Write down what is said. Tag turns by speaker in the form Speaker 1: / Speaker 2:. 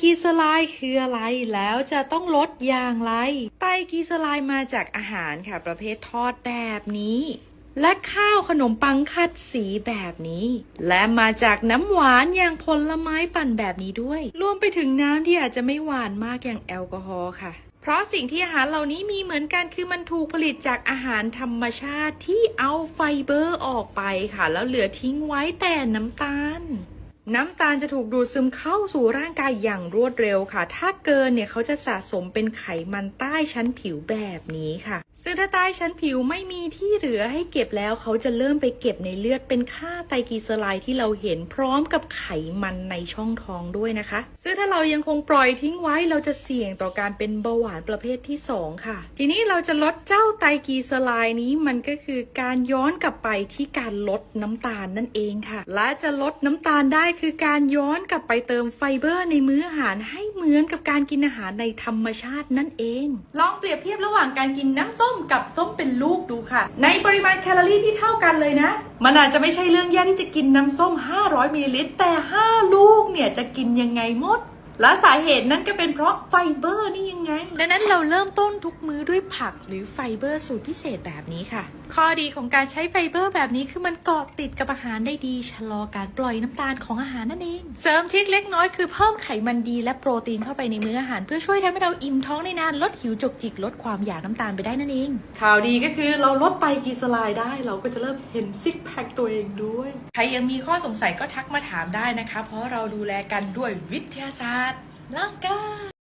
Speaker 1: กีสลด์คืออะไรแล้วจะต้องลดอย่างไร ไตกีสลด์มาจากอาหารค่ะประเภททอดแบบนี้ และข้าวขนมปังคัดสีแบบนี้ และมาจากน้ำหวานอย่างผลไม้ปั่นแบบนี้ด้วย รวมไปถึงน้ำที่อาจจะไม่หวานมากอย่างแอลกอฮอล์ค่ะเพราะสิ่งที่อาหารเหล่านี้มีเหมือนกันคือมันถูกผลิตจากอาหารธรรมชาติที่เอาไฟเบอร์ออกไปค่ะ แล้วเหลือทิ้งไว้แต่น้ำตาล น้ำตาลจะถูกดูดซึมเข้าสู่ร่างกายอย่างรวดเร็วค่ะ ถ้าเกินเนี่ยเขาจะสะสมเป็นไขมันใต้ชั้นผิวแบบนี้ค่ะ ซึ่งถ้าใต้ชั้นผิวไม่มีที่เหลือให้เก็บแล้วเขาจะเริ่มไปเก็บในเลือดเป็นค่าไตรกลีเซอไรด์ที่เราเห็นพร้อมกับไขมันในช่องท้องด้วยนะคะ ซึ่งถ้าเรายังคงปล่อยทิ้งไว้เราจะเสี่ยงต่อการเป็นเบาหวานประเภทที่ 2 ค่ะ ทีนี้เราจะลดเจ้าไตรกลีเซอไรด์นี้มันก็คือการย้อนกลับไปที่การลดน้ำตาลนั่นเองค่ะ และจะลดน้ำตาลได้คือการย้อนกลับไปเติมไฟเบอร์ในมื้ออาหารให้เหมือนกับการกินอาหารในธรรมชาตินั่นเอง ลองเปรียบเทียบระหว่างการกินน้ำส้มกับส้มเป็นลูกดูค่ะ ในปริมาณแคลอรี่ที่เท่ากันเลยนะ มันอาจจะไม่ใช่เรื่องยากที่จะกินน้ำส้ม 500มิลลิลิตรแต่ 5 ลูกเนี่ยจะกินยังไงหมด และสาเหตุนั้นก็เป็นเพราะไฟเบอร์นี่ยังไง ดังนั้นเราเริ่มต้นทุกมื้อด้วยผักหรือไฟเบอร์สูตรพิเศษแบบนี้ค่ะ ข้อดีของการใช้ไฟเบอร์แบบนี้คือมันเกาะติดกับอาหารได้ดีชะลอการปล่อยน้ำตาลของอาหารนั่นเอง เสริมทริคเล็กน้อยคือเพิ่มไขมันดีและโปรตีนเข้าไปในมื้ออาหาร เพื่อช่วยทำให้เราอิ่มท้องได้นานลดหิวจุกจิกลดความอยากน้ำตาลไปได้นั่นเอง ข่าวดีก็คือเราลดไตรกลีเซอไรด์ได้ เราก็จะเริ่มเห็นซิกแพคตัวเองด้วย ใครยังมีข้อสงสัยก็ทักมาถามได้นะคะ เพราะเราดูแลกันด้วยวิทยาศาสตร์ ร่างกาย